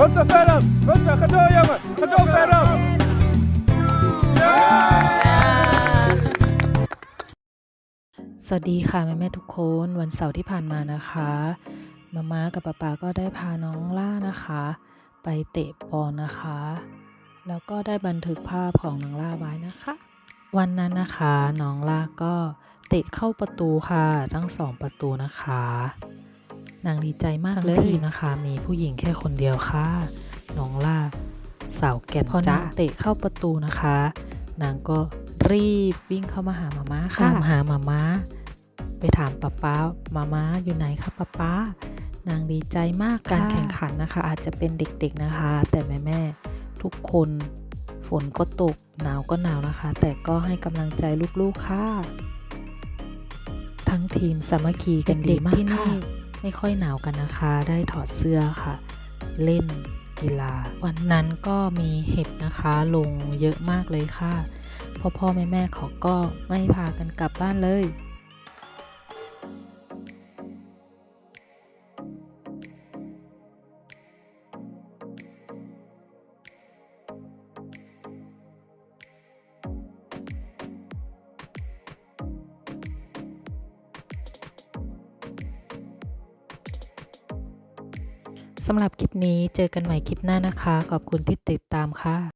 Konsa Ferran! Konsa, ga door jongen! Ga door Ferran! สวัสดีค่ะแม่แม่ทุกคนวันเสาร์ที่ผ่านมานะคะมาม่ากับป๊าป๊าก็ได้พาน้องล่านะคะ ไปเตะบอลนะคะ แล้วก็ได้บันทึกภาพของน้องล่าไว้นะคะ วันนั้นนะคะน้องล่าก็เตะเข้าประตูค่ะ ทั้งสองประตูนะคะ นางดีใจมากเลยทีมนะคะ มีผู้หญิงแค่คนเดียวค่ะน้องล่า สาวแก่นพอนางเตะเข้าประตูนะคะ นางก็รีบวิ่งเข้ามาหามาม่าค่ะมาหามาม่าไปถามป๊าป๊ามาม่าอยู่ไหนคะป๊าป๊านางดีใจมากการแข่งขันนะคะ อาจจะเป็นเด็กๆนะคะ แต่แม่ๆทุกคนฝนก็ตกหนาวก็หนาวนะคะ แต่ก็ให้กำลังใจลูกๆค่ะ ทั้งทีมสามัคคีกันดีมากที่นี่ ไม่ค่อยหนาวกันนะคะ ได้ถอดเสื้อค่ะ เล่นกีฬา วันนั้นก็มีเห็บนะคะ ลงเยอะมากเลยค่ะ พ่อพ่อแม่แม่เขาก็ไม่พากันกลับบ้านเลย สำหรับคลิปนี้เจอกันใหม่คลิปหน้านะคะ ขอบคุณที่ติดตามค่ะ